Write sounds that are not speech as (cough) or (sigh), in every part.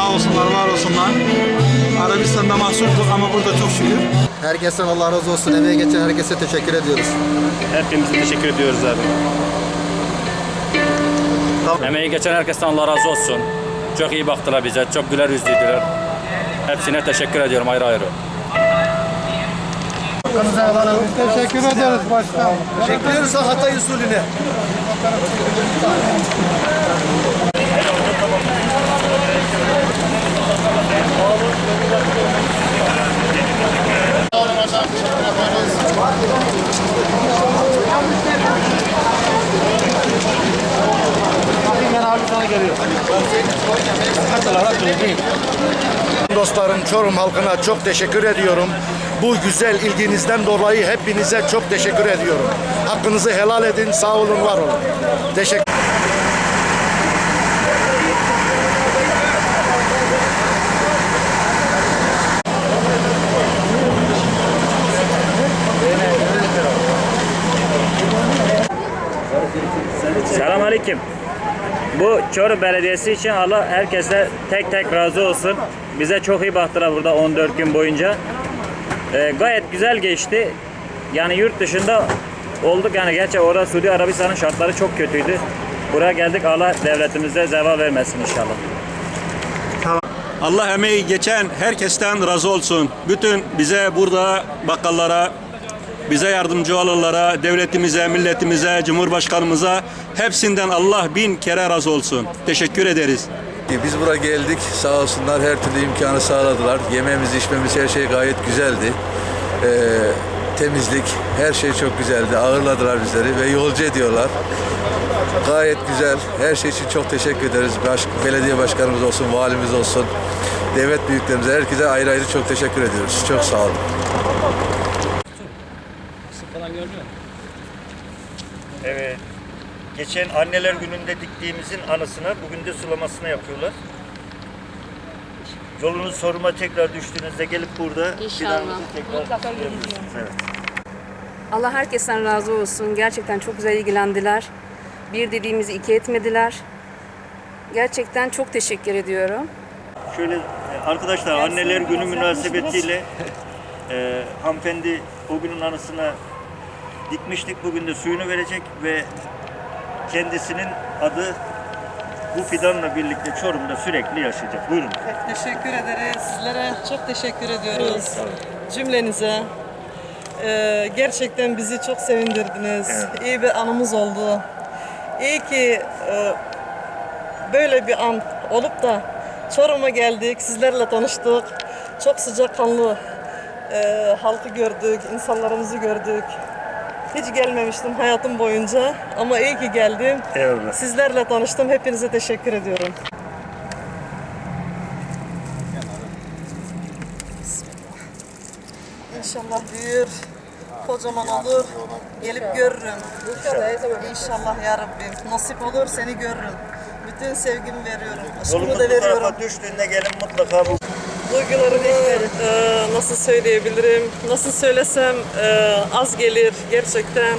Sağ olsunlar, var olsunlar. Arabistan'da mahsurduk ama burada çok şükür. Herkesten Allah razı olsun. Emeğe geçen herkese teşekkür ediyoruz. Hepimize teşekkür ediyoruz abi. Emeği geçen herkesten Allah razı olsun. Çok iyi baktılar bize, çok güler yüzlüydüler. Hepsine teşekkür ediyorum ayrı ayrı. Teşekkür ederiz başkanım. Bekliyoruz Hatay usulüne. Dostlarım Çorum halkına çok teşekkür ediyorum. Bu güzel ilginizden dolayı hepinize çok teşekkür ediyorum. Hakkınızı helal edin, sağ olun, var olun. Teşekkür Selam aleyküm. Bu Çorum Belediyesi için Allah herkese tek tek razı olsun. Bize çok iyi baktılar burada 14 gün boyunca. Ee, gayet güzel geçti. Yani yurt dışında olduk yani gerçi orada Suudi Arabistan'ın şartları çok kötüydü. Buraya geldik Allah devletimize zeval vermesin inşallah. Allah emeği geçen herkesten razı olsun. Bütün bize burada bakkallara, bize yardımcı olanlara, devletimize, milletimize, cumhurbaşkanımıza hepsinden Allah bin kere razı olsun. Teşekkür ederiz. Biz buraya geldik. Sağ olsunlar her türlü imkanı sağladılar. Yememiz, içmemiz her şey gayet güzeldi. Ee, temizlik, her şey çok güzeldi. Ağırladılar bizleri ve yolcu ediyorlar. Gayet güzel. Her şey için çok teşekkür ederiz. Baş, belediye başkanımız olsun, valimiz olsun, devlet büyüklerimize, herkese ayrı ayrı çok teşekkür ediyoruz. Çok sağ olun. Evet. Geçen anneler gününde diktiğimizin anısına bugün de sulamasını yapıyorlar. Yolunuz soruma tekrar düştüğünüzde gelip burada İnşallah. fidanınızı tekrar geleceğim. Evet. Allah herkesten razı olsun. Gerçekten çok güzel ilgilendiler. Bir dediğimizi iki etmediler. Gerçekten çok teşekkür ediyorum. Şöyle e, arkadaşlar anneler günü münasebetiyle e, hanımefendi o günün anısına dikmiştik. Bugün de suyunu verecek ve kendisinin adı bu fidanla birlikte Çorum'da sürekli yaşayacak. Buyurun. Teşekkür ederiz. Sizlere çok teşekkür ediyoruz. Cümlenize. Ee, gerçekten bizi çok sevindirdiniz. İyi bir anımız oldu. İyi ki e, böyle bir an olup da Çorum'a geldik, sizlerle tanıştık. Çok sıcakkanlı e, halkı gördük, insanlarımızı gördük. Hiç gelmemiştim hayatım boyunca ama iyi ki geldim. Eyvallah. Sizlerle tanıştım. Hepinize teşekkür ediyorum. İnşallah büyür, kocaman olur, gelip görürüm. İnşallah ya Rabbim. Nasip olur seni görürüm. Bütün sevgimi veriyorum, aşkımı da bu veriyorum. tarafa düştüğünde gelin mutlaka bu Duygularımı e, nasıl söyleyebilirim, nasıl söylesem e, az gelir gerçekten.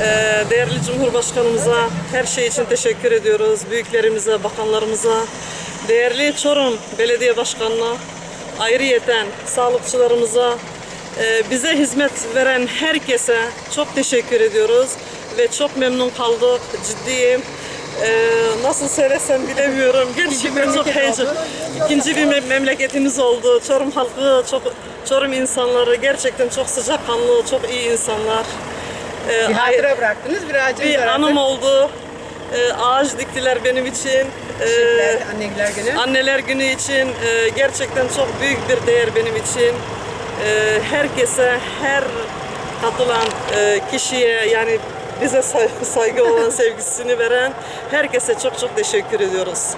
E, değerli Cumhurbaşkanımıza her şey için teşekkür ediyoruz. Büyüklerimize, bakanlarımıza, değerli Çorum Belediye Başkanı'na, ayrıyeten sağlıkçılarımıza, e, bize hizmet veren herkese çok teşekkür ediyoruz ve çok memnun kaldık. Ciddiyim. Ee, nasıl söylesem bilemiyorum. (laughs) Gerçekten çok heyecan. İkinci bir mem- memleketimiz oldu. Çorum halkı, çok Çorum insanları gerçekten çok sıcakkanlı, çok iyi insanlar. Ee, Bir hatıra bıraktınız, bir ağacınız bir artık. anım oldu. Ee, ağaç diktiler benim için. Ee, Anneler Günü. Anneler günü için e, gerçekten çok büyük bir değer benim için. E, herkese, her katılan e, kişiye yani bize saygı, olan sevgisini veren herkese çok çok teşekkür ediyoruz.